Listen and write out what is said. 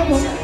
한번